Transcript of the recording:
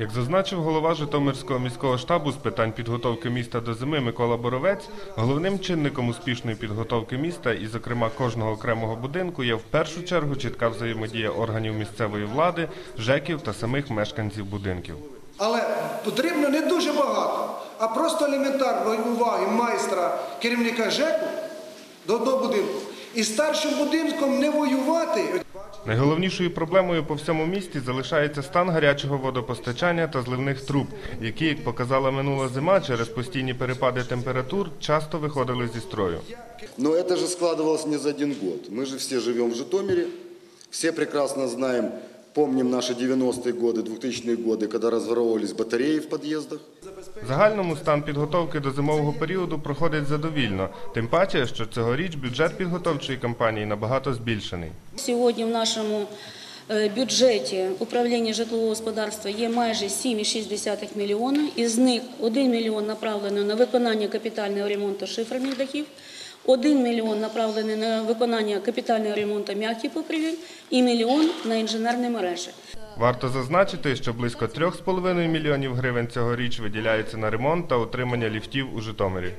Як зазначив голова Житомирського міського штабу з питань підготовки міста до зими Микола Боровець, головним чинником успішної підготовки міста і, зокрема, кожного окремого будинку є в першу чергу чітка взаємодія органів місцевої влади, ЖЕКів та самих мешканців будинків. Але потрібно не дуже багато, а просто елементарної уваги майстра, керівника ЖЕКу до, до будинку. І старшим будинком не воювати. Найголовнішою проблемою по всьому місті залишається стан гарячого водопостачання та зливних труб, які, як показала минула зима, через постійні перепади температур часто виходили зі строю. Но это же складывалось не за один год. Мы же все живем в Житомире, все прекрасно знаем, помним наши 90-е годы, 2000-е годы, когда разворовывались батареи в подъездах. В загальному стан підготовки до зимового періоду проходить задовільно, тим паче, що цьогоріч бюджет підготовчої кампанії набагато збільшений. Сьогодні в нашому е, бюджеті управління житлового господарства є майже 7,6 мільйона. Із них 1 мільйон направлено на виконання капітального ремонту шиферних дахів, 1 мільйон направлений на виконання капітального ремонту м'яких покрівель і мільйон на інженерні мережі. Варто зазначити, що близько 3,5 мільйонів гривень цьогоріч виділяється на ремонт та утримання ліфтів у Житомирі.